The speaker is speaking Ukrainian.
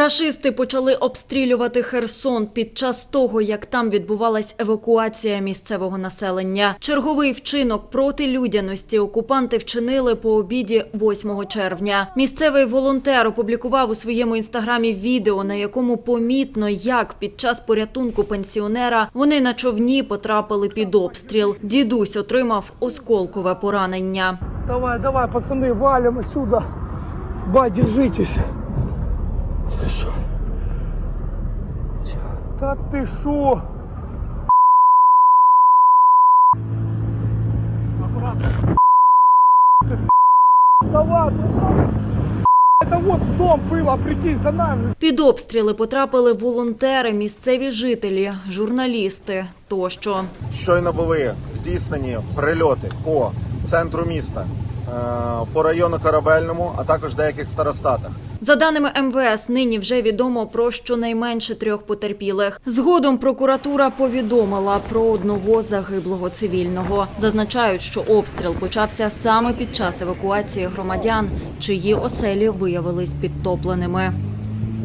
Рашисти почали обстрілювати Херсон під час того, як там відбувалась евакуація місцевого населення. Черговий вчинок проти людяності окупанти вчинили по обіді 8 червня. Місцевий волонтер опублікував у своєму інстаграмі відео, на якому помітно, як під час порятунку пенсіонера вони на човні потрапили під обстріл. Дідусь отримав осколкове поранення. Давай, давай, пацаны, валим отсюда. Ба, держитесь Шо? Сейчас. Да ты шо? Обратно. Давай, давай. Это вот дом было, прикинь, за нами. Під обстріли потрапили волонтери, місцеві жителі, журналісти тощо. Щойно були здійснені прильоти по центру міста, е, по району Корабельному, а також деяких старостатах. За даними МВС, нині вже відомо про щонайменше трьох потерпілих. Згодом прокуратура повідомила про одного загиблого цивільного. Зазначають, що обстріл почався саме під час евакуації громадян, чиї оселі виявились підтопленими.